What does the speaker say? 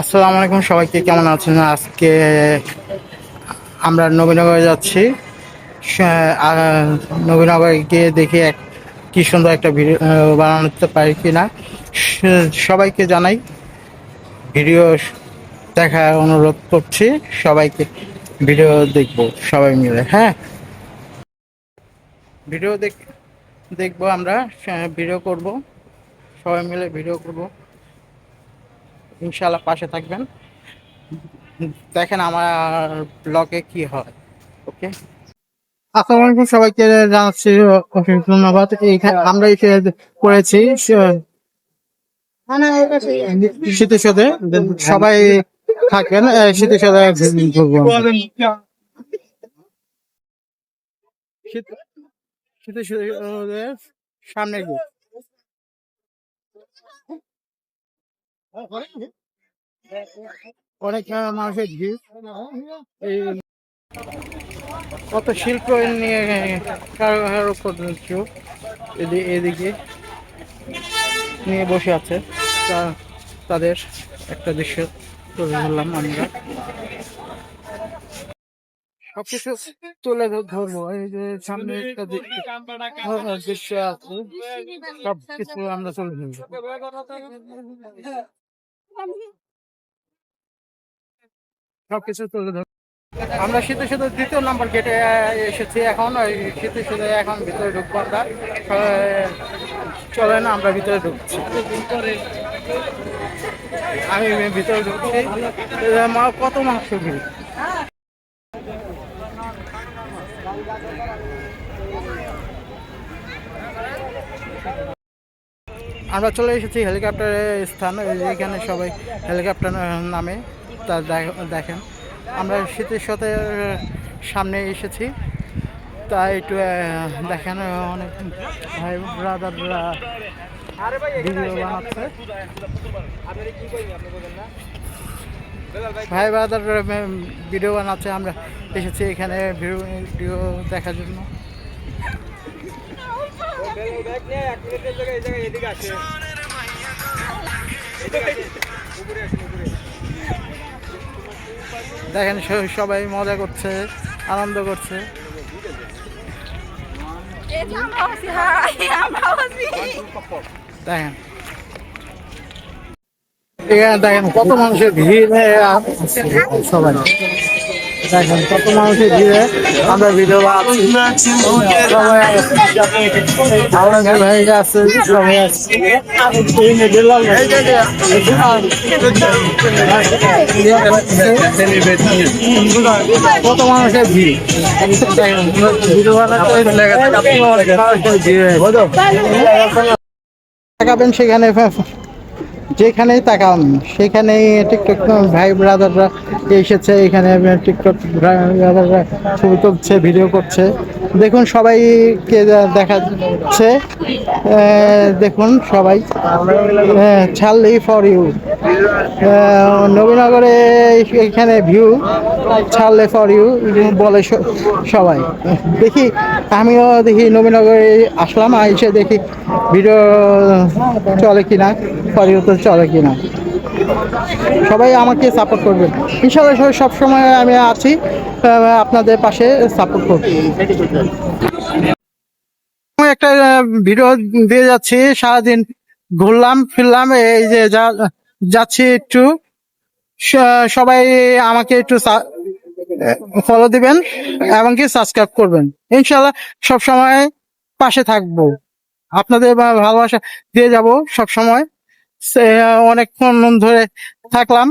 আসসালামু আলাইকুম, সবাইকে কেমন আছেন? আজকে আমরা নবীনগরে যাচ্ছি। নবীনগরে গিয়ে দেখি এক, কি সুন্দর একটা ভিডিও বানাতে পারি কিনা। স- সবাইকে জানাই, ভিডিও দেখা অনুরোধ করছি, সবাইকে ভিডিও দেখব, সবাই মিলে হ্যাঁ? ভিডিও দেখ, দেখব আমরা ভিডিও করব, সবাই মিলে ভিডিও করব। ইনশাল্লাহ পাশে থাকবেন। দেখেন আমার ব্লগে কি হয় ওকে? আসসালামু আলাইকুম সবাইকে জানাচ্ছি অশেষ ধন্যবাদ। আমরা এসে করেছি শীতের সাথে সবাই থাকেন আহ, শীতের সাথে শীতের সাথে সামনে কত শিল্প নিয়ে কারও কারও করছ এদি- এদিকে নিয়ে বসে আছে। তা- তাদের একটা দৃশ্য তুলে ধরলাম আমরা। সবকিছু তুলে ধরবো। এই যে সামনে একটা দৃশ্য আছে। সবকিছু আমরা তুলে ধরবো। সবকিছু তুলে ধর, আমরা শীতে শীতে দ্বিতীয় নম্বর গেটে এসেছি এখন, ওই শীতে শীতে এখন ভিতরে ঢুকবো আমরা। চলে না, আমরা ভিতরে ঢুকছি। আমি ভিতরে ঢুকছি। কত মাংস ভিড় আমরা চলে এসেছি হেলিকপ্টারের স্থান এখানে সবাই হেলিকপ্টার নামে তা দেখ- দেখেন। আমরা শীতের সাথে সামনে এসেছি। তা একটু দেখেন অনেক ভাই ব্রাদাররা ভিডিও বানাচ্ছে। ভাই ব্রাদার ভিডিও বানাচ্ছে আমরা এসেছি এখানে ভিডিও দেখার জন্য। দেখেন সবাই মজা করছে আনন্দ করছে। দেখেন। দেখেন কত মানুষের ভিড় হয়ে সবাই। দেখেন কত মানুষের ভিড়ে আমরা ভিডিও বানাচ্ছি। সবাই আমাদের ভাই আছে। সবাই কত মানুষের ভিড়? ভিডিও বানাতে সেখানে যেখানেই তাকান সেখানেই টিকটক ভাই ব্রাদাররা এসেছে এখানে টিকটক ব্রাদাররা ছবি তুলছে ভিডিও করছে। দেখুন সবাইকে দেখা যাচ্ছে আহ, দেখুন সবাই ছাড়লি ফর ইউ নবীনগরে এখানে ভিউ ছাড়লে ফর ইউ বলে সবাই। দেখি আমিও দেখি নবীনগরে আসলাম এসে দেখি ভিডিও চলে কিনা ফর ইউ তো চলে কিনা। সবাই আমাকে সাপোর্ট করবেন। ইনশাল্লাহ সব সময় আমি আছি আপনাদের পাশে সাপোর্ট করব। একটা ভিডিও দিয়ে যাচ্ছি, সারাদিন ঘুরলাম, ফিরলাম, এই যে যাচ্ছি একটু সবাই আমাকে একটু ফলো দিবেন এবং কি সাবস্ক্রাইব করবেন। ইনশাল্লাহ সব সময় পাশে থাকব। আপনাদের ভালোবাসা দিয়ে যাব সব সময়। অনেকক্ষণ ধরে থাকলাম।